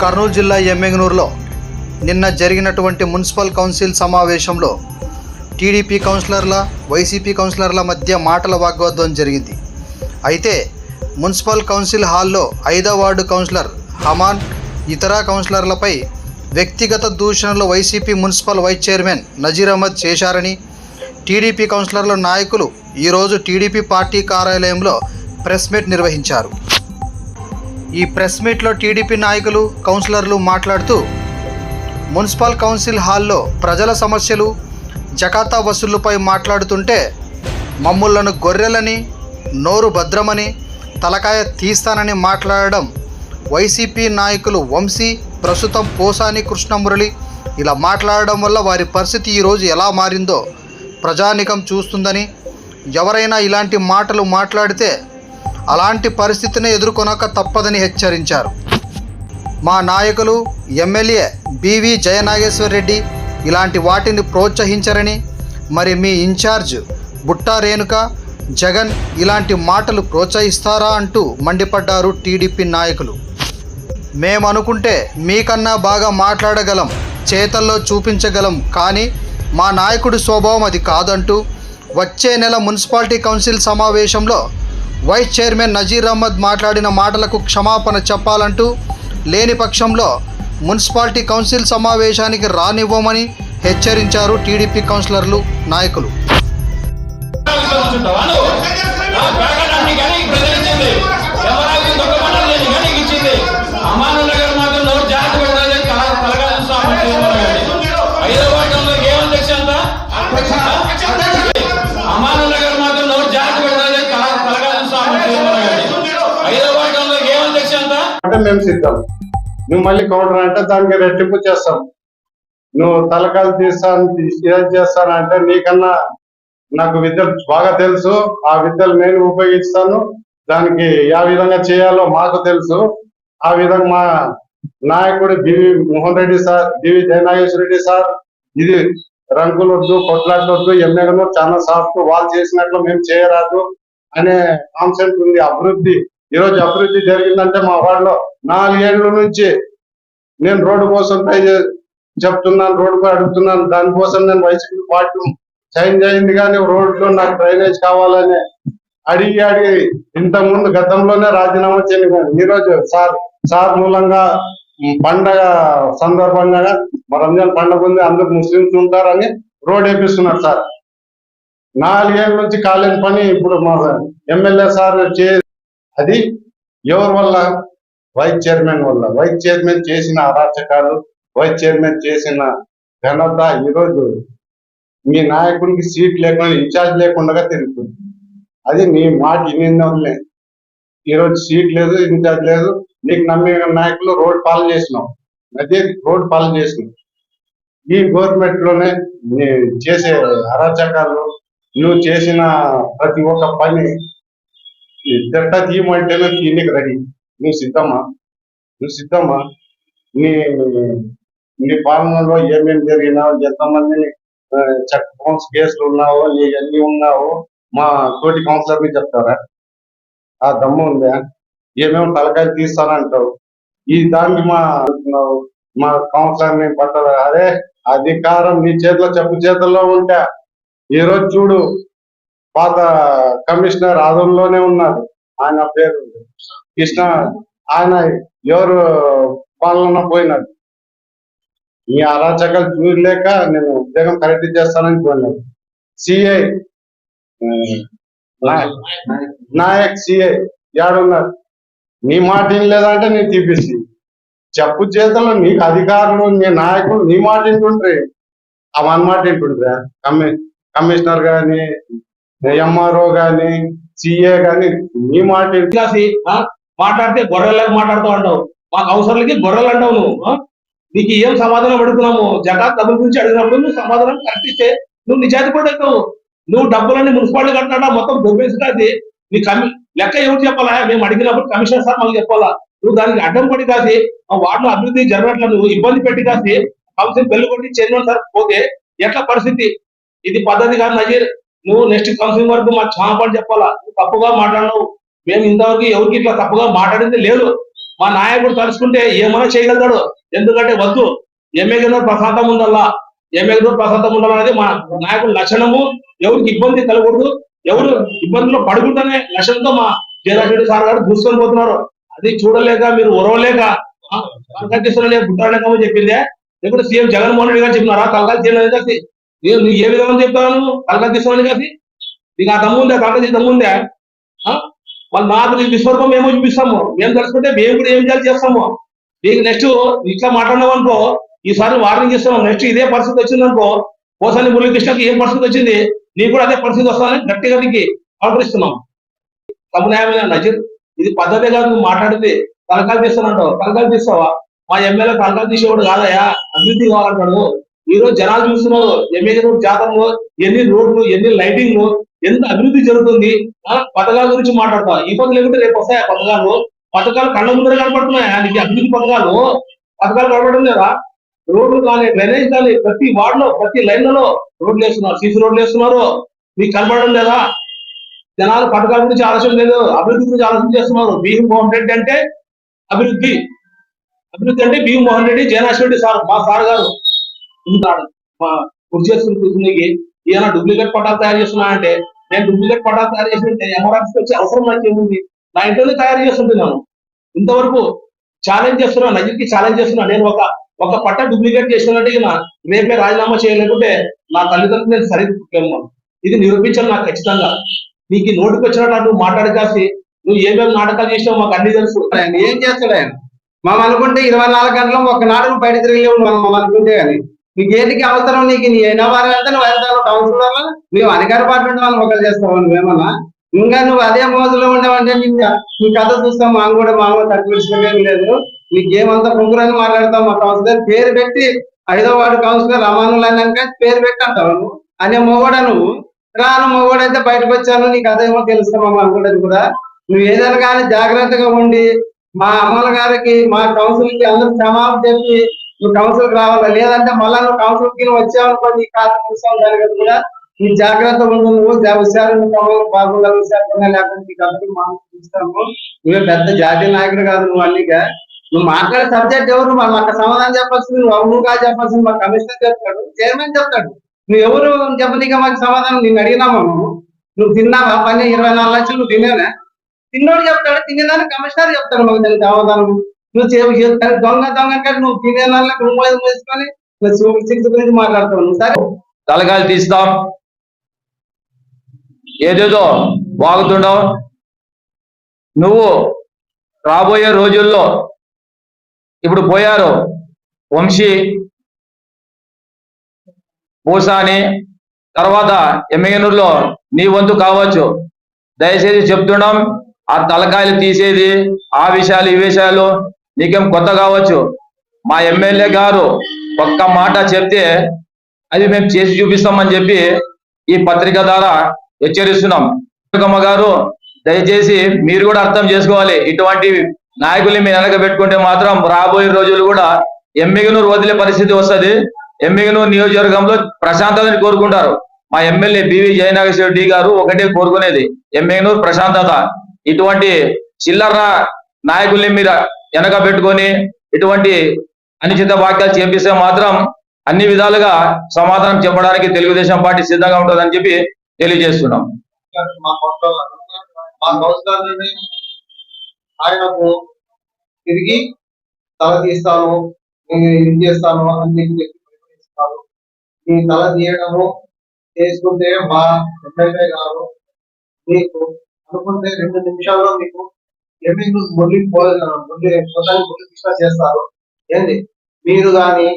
కర్నూలు జిల్లా ఎమ్మెగనూరులో నిన్న జరిగినటువంటి మున్సిపల్ కౌన్సిల్ సమావేశంలో టీడీపీ కౌన్సిలర్ల వైసీపీ కౌన్సిలర్ల మధ్య మాటల వాగ్వాదం జరిగింది. అయితే మున్సిపల్ కౌన్సిల్ హాల్లో ఐదో వార్డు కౌన్సిలర్ హమాన్ ఇతర కౌన్సిలర్లపై వ్యక్తిగత దూషణలు YCP municipal vice chairman Nazir Ahmed చేశారని టీడీపీ కౌన్సిలర్ల నాయకులు ఈరోజు టీడీపీ పార్టీ కార్యాలయంలో ప్రెస్ మీట్ నిర్వహించారు. ఈ ప్రెస్ మీట్లో టీడీపీ నాయకులు కౌన్సిలర్లు మాట్లాడుతూ మున్సిపల్ కౌన్సిల్ హాల్లో ప్రజల సమస్యలు జకాతా వసూళ్ళపై మాట్లాడుతుంటే మమ్ములను గొర్రెలని నోరు భద్రమని తలకాయ తీస్తానని మాట్లాడడం వైసీపీ నాయకులు వంశీ ప్రస్తుతం పోసాని కృష్ణమురళి ఇలా మాట్లాడడం వల్ల వారి పరిస్థితి ఈరోజు ఎలా మారిందో ప్రజానికం చూస్తుందని ఎవరైనా ఇలాంటి మాటలు మాట్లాడితే అలాంటి పరిస్థితిని ఎదుర్కొనక తప్పదని హెచ్చరించారు. మా నాయకులు ఎమ్మెల్యే బివి జయనాగేశ్వర్ రెడ్డి ఇలాంటి వాటిని ప్రోత్సహించరని మరి మీ ఇన్ఛార్జ్ బుట్టా రేణుక జగన్ ఇలాంటి మాటలు ప్రోత్సహిస్తారా అంటూ మండిపడ్డారు టీడీపీ నాయకులు. మేమనుకుంటే మీకన్నా బాగా మాట్లాడగలం చేతల్లో చూపించగలం కానీ మా నాయకుడి స్వభావం అది కాదంటూ వచ్చే నెల మున్సిపాలిటీ కౌన్సిల్ సమావేశంలో వైస్ చైర్మన్ నజీర్ అహ్మద్ మాట్లాడిన మాటలకు క్షమాపణ చెప్పాలంటూ లేని పక్షంలో మున్సిపాలిటీ కౌన్సిల్ సమావేశానికి రానివ్వమని హెచ్చరించారు టీడీపీ కౌన్సిలర్లు నాయకులు. అంటే మేము సిద్ధం. నువ్వు మళ్ళీ కౌంటర్ అంటే దానికి రెట్టింపు చేస్తాం. నువ్వు తలకాలు తీస్తాను ఏం చేస్తానంటే నీకన్నా నాకు విద్యలు బాగా తెలుసు ఆ విద్యలు నేను ఉపయోగిస్తాను. దానికి ఏ విధంగా చేయాలో మాకు తెలుసు. ఆ విధంగా మా నాయకుడు B V Mohan Reddy sir B V Jayanageswara Reddy sir ఇది రంగులొద్దు వద్దు ఎమ్మెల్యేలు చాలా సాఫ్ట్ వాళ్ళు చేసినట్లు మేము చేయరాదు అనే కాన్సెప్ట్ ఉంది. అభివృద్ధి ఈ రోజు అభివృద్ధి జరిగిందంటే మా వాడలో నాలుగేళ్ళ నుంచి నేను రోడ్డు కోసం ట్రై చెప్తున్నాను రోడ్డు అడుగుతున్నాను. దానికోసం నేను వైసీపీ పార్టీ చేంజ్ అయింది కానీ రోడ్లో నాకు డ్రైనేజ్ కావాలని అడిగి అడిగి ఇంతకుముందు ముందు గతంలోనే రాజీనామా చేయను ఈరోజు రోజు సార్ సార్ మూలంగా పండగ సందర్భంగా రంజాన్ పండగ ఉంది అందరు ముస్లింస్ ఉంటారని రోడ్ వేపిస్తున్నారు సార్. నాలుగేళ్ళ నుంచి కాలేని పని ఇప్పుడు మా ఎమ్మెల్యే సార్ చే అది ఎవరి వల్ల? వైస్ చైర్మన్ వల్ల. వైస్ చైర్మన్ చేసిన అరాచకాలు వైస్ చైర్మన్ చేసిన ఘనత ఈరోజు మీ నాయకుడికి సీట్ లేకుండా ఇన్ఛార్జ్ లేకుండా తిరుగుతుంది అది మీ మాట ఇన్ని ఈరోజు సీట్ లేదు ఇన్ఛార్జ్ లేదు. నీకు నమ్మిన నాయకులు రోడ్ పాలన చేసినాం. అదే రోడ్ పాలన చేసినావు ఈ గవర్నమెంట్లోనే చేసే అరాచకాలు నువ్వు చేసిన ప్రతి ఒక్క పని ఈ తిట్ట తీయమంటేనే తీయనికి రెడీ నువ్వు సిద్ధమ్మా నువ్వు సిద్ధమ్మా నీ నీ పాలనలో ఏమేమి జరిగినావు ఎంతమంది చెక్ బౌన్స్ కేసులు ఉన్నావో ఇవన్నీ ఉన్నావో మా తోటి కౌన్సిలర్ని చెప్తారా? ఆ దమ్ము ఉందా? ఏమేమి తలకాయలు తీస్తానంటావు? ఈ దానికి మా మా కౌన్సిలర్ని పట్టదా అరే అధికారం నీ చేతిలో చెప్పు చేతుల్లో ఉంటే. ఈరోజు చూడు పాత కమిషనర్ ఆదంలోనే ఉన్నారు ఆయన పేరు కృష్ణ. ఆయన ఎవరు పాలన పోయినాడు ఈ అరాచకాలు చూడలేక నేను ఉద్యోగం కరెక్ట్ చేస్తానని పోయినాడు సిఐ నాయక్ సిఐ ఏడున్నారు నీ మాట లేదంటే నేను తీపిసి చెప్పు చేతుల్లో నీకు అధికారులు నీ నాయకులు నీ మాట వింటుండ్రి. ఆ మన మాట వింటుండ్రా? కమి కమిషనర్ గాని ఎంఆర్ఓ గాని సిఏ గాని నీ మాట కాసి ఆ? మాట్లాడితే గొర్రెలకు మాట్లాడుతూ అంటావు. మాకు అవసరాలకి గొర్రెలు అంటావు నువ్వు నీకు ఏం సమాధానం అడుగుతున్నాము? జకాత్ డబ్బుల గురించి అడిగినప్పుడు నువ్వు సమాధానం కరెక్ట్ ఇస్తే నువ్వు నిజాతి పడతావు నువ్వు డబ్బులన్నీ మున్సిపాలిటీ కట్టినా మొత్తం దొబ్బేసినది నీ కమి లెక్క ఎవరు చెప్పాలా? మేము అడిగినప్పుడు కమిషనర్ సార్ మాకు చెప్పాలా? నువ్వు దానికి అడ్డం పడి కాసి ఆ వార్డులో అభివృద్ధి జరగట్లా నువ్వు ఇబ్బంది పెట్టి కాసి కౌన్సిల్ బెల్లు కొట్టి చైర్మన్ సార్ పోతే ఎట్లా పరిస్థితి? ఇది పద్ధతి కాదు నజీర్. నువ్వు నెక్స్ట్ కౌన్సిలింగ్ వరకు మా క్షమాపణ చెప్పాలా? నువ్వు తప్పుగా మాట్లాడినావు. మేము ఇంతవరకు ఎవరికి ఇట్లా తప్పుగా మాట్లాడింది లేదు. మా నాయకుడు తలుచుకుంటే ఏమైనా చేయగలుగుతాడు. ఎందుకంటే వద్దు. ఎమ్మెగనూరు ప్రశాంతం ఉండాలా? ఎమ్మెగనూరు ప్రశాంతం ఉండాలనేది మా నాయకుడు లక్షణము. ఎవరికి ఇబ్బంది కలగకూడదు. ఎవరు ఇబ్బందుల్లో పడుకుంటేనే లక్ష్యంతో మా జయరాజరెడ్డి సార్ గారు దూసుకొని పోతున్నారు. అది చూడలేక మీరు ఉరవలేక కల్కత్తిస్తున్న గుట్టాడకమని చెప్పిందే. ఇప్పుడు సీఎం జగన్మోహన్ రెడ్డి గారు చెప్పినారా? కలకత్తి తీయాలని నేను నీకు ఏ విధంగా చెప్తాను? అలా తీసుకోండి కాసి? నీకు ఆ దమ్ము ఉందా? కలకత్తి ఉందా? ఆ? వాళ్ళు నాకు నీకు విశ్వరూపం మేము చూపిస్తాము. మేము తెలుసుకుంటే మేము కూడా ఏం చేయాలి చేస్తాము. నీకు నెక్స్ట్ ఇట్లా మాట్లాడినావు అనుకో ఈసారి వార్నింగ్ ఇస్తున్నాం నెక్స్ట్ ఇదే పరిస్థితి వచ్చిందనుకో పోసాని మురళీకృష్ణకి ఏం పరిస్థితి వచ్చింది? నీకు కూడా అదే పరిస్థితి వస్తానని గట్టిగా నీకు ఆలోచిస్తున్నాం సమన్యాయమైన నజీర్ ఇది పద్ధతి కాదు నువ్వు మాట్లాడితే తలకాలు తీస్తానంటావు తలకాలు తీస్తావా? మా ఎమ్మెల్యే తలకాలు తీసేవాడు కాదయా అభివృద్ధి కావాలంటాడు. ఈ రోజు జనాలు చూస్తున్నారు ఎమ్మెల్యే రోడ్ జాతరలో ఎన్ని రోడ్లు ఎన్ని లైటింగ్లు ఎంత అభివృద్ధి జరుగుతుంది పథకాల గురించి మాట్లాడతా. ఈ పథకం లేకుంటే రేపు వస్తాయి ఆ పథకాలు? పథకాలు కళ్ళ ముందర కనపడుతున్నాయా? నీకు అభివృద్ధి పథకాలు? పథకాలు కనపడడం లేదా? రోడ్లు కానీ డ్రైనేజ్ కానీ ప్రతి వార్డులో ప్రతి లైన్లలో రోడ్లు వేస్తున్నారు సీసీ రోడ్లు వేస్తున్నారు. మీకు కనపడడం లేదా? జనాలు పథకాల గురించి ఆలోచన లేదు అభివృద్ధి గురించి ఆలోచన చేస్తున్నారు. భీమ్ మోహన్ రెడ్డి అంటే అభివృద్ధి. అభివృద్ధి అంటే భీమ్ మోహన్ రెడ్డి జయనాథ్ రెడ్డి సార్ మా సార్ గారు. ఉంటాడు. మా గుర్తు చేసుకుని కూర్చునికి ఈయన డూప్లికేట్ పటాలు తయారు చేస్తున్నా అంటే నేను డూప్లికేట్ పటాలు తయారు చేస్తుంటే ఎంఆర్ఎఫ్ వచ్చే అవసరం నాకు ఏముంది? నా ఇంట్లోనే తయారు చేస్తుంటున్నాను. ఇంతవరకు ఛాలెంజ్ చేస్తున్నా నజీర్కి ఛాలెంజ్ చేస్తున్నా. నేను ఒక ఒక పట్ట డూప్లికేట్ చేసినట్టు ఇక రేపే రాజీనామా చేయలేకుంటే నా తల్లిదండ్రులు నేను సరిగ్గా ఇది నిరూపించాలి నాకు ఖచ్చితంగా. నీకు నోటికి వచ్చినట్టు నువ్వు మాట్లాడి కాసి నువ్వు ఏమేమి నాటకాలు చేసావు మాకు అన్ని తెలుసు. ఏం చేస్తాడు ఆయన? మనం అనుకుంటే ఇరవై నాలుగు గంటలు ఒక నాడు బయట తిరిగి మనం మనం అనుకుంటే కానీ నీకు ఏదికి అవసరం నీకు? నీ అయినా వారు వెళ్తే నువ్వు వెళ్తావు మేము అధికార పార్టీ వాళ్ళని ఒకరు చేస్తావు నువ్వేమన్నా? ఇంకా నువ్వు అదే మోజులో ఉండవంటే నీ కథ చూస్తాం మాకు కూడా మామూలు తగ్గించడం లేదు. నీకేమంతా పొంగురని మాట్లాడతావు మా కౌన్సిలర్ పేరు పెట్టి ఐదో వాడు కౌన్సిలర్ అమానులు అన్నాక పేరు పెట్టి అంటావు నువ్వు? అనే మొగోడా నువ్వు? రాను మొగోడైతే బయటకు వచ్చాను నీకు అదేమో తెలుస్తామా అనుకుంటది కూడా. నువ్వు ఏదైనా కానీ జాగ్రత్తగా ఉండి మా అమ్మల గారికి మా కౌన్సిల్కి అందరూ క్షమాపణ చెప్పి నువ్వు కౌన్సిల్ రావాలా లేదంటే మళ్ళా నువ్వు కౌన్సిల్కి నువ్వు వచ్చావు అనుకో నీ ఖాతా జరగదు కూడా నీ జాగ్రత్త ఉండు నువ్వు జా- హుషారు బాగుండా హుషారుగా లేకపోతే నీకు మనం చూస్తాము. నువ్వే పెద్ద జాతీయ నాయకుడు కాదు నువ్వు అన్నిగా నువ్వు మాట్లాడే సబ్జెక్ట్ ఎవరు? మాకు సమాధానం చెప్పాల్సింది నువ్వు అవును కాదు చెప్పాల్సింది మా కమిషనర్ చెప్తాడు చైర్మన్ చెప్తాడు. నువ్వు ఎవరు చెప్పనీక మాకు సమాధానం నేను అడిగినామా నువ్వు? నువ్వు తిన్నావా? పని ఇరవై నాలుగు లక్షలు నువ్వు తినేనా తిన్నోడు చెప్తాడు తినేదాన్ని కమిషనర్ చెప్తాడు మాకు దానికి సమాధానం. నువ్వు దొంగ దొంగ నువ్వు తినే దానిలో వేసుకొని నువ్వు సిక్స్ గురించి మాట్లాడుతావు నువ్వు సరే. తలకాయలు తీస్తాం. ఏదేదో వాగుతుండవు. నువ్వు రాబోయే రోజుల్లో ఇప్పుడు పోయారు వంశీ పూసాని తర్వాత ఎమ్మెగనూరులో నీ వంతు కావచ్చు. దయచేసి చెప్తున్నాం ఆ తలకాయలు తీసేది ఆ విషయాలు ఈ విషయాలు నీకేం కొత్త కావచ్చు? మా ఎమ్మెల్యే గారు ఒక్క మాట చెప్తే అది మేము చేసి చూపిస్తామని చెప్పి ఈ పత్రిక ద్వారా హెచ్చరిస్తున్నాం. గారు దయచేసి మీరు కూడా అర్థం చేసుకోవాలి. ఇటువంటి నాయకుల్ని మీరు వెనక పెట్టుకుంటే మాత్రం రాబోయే రోజులు కూడా ఎమ్మిగనూరు వదిలే పరిస్థితి వస్తది. ఎమ్మిగనూరు నియోజకవర్గంలో ప్రశాంతతని కోరుకుంటారు. మా ఎమ్మెల్యే బివి జయనాగేశ్వర రెడ్డి గారు ఒకటే కోరుకునేది. ఎమ్మిగనూరు ప్రశాంతత. ఇటువంటి చిల్లర నాయకుల్ని మీరు వెనక పెట్టుకొని ఇటువంటి అనుచిత వాక్యాలు చేపిస్తే మాత్రం అన్ని విధాలుగా సమాధానం చెప్పడానికి తెలుగుదేశం పార్టీ సిద్ధంగా ఉంటుందని చెప్పి తెలియజేస్తున్నాం. మా కొత్త మా ఆయనకు తిరిగి తల తీస్తాను నేను ఇది చేస్తాను అని చెప్పి ఈ తల తీయడము చేసుకుంటే మా ఎమ్మెల్యే గారు మీకు అనుకుంటే రెండు నిమిషాల్లో మీకు ఎందుకు మురళి మురళి మొత్తానికి మురళి చేస్తారు ఏంది? మీరు కానీ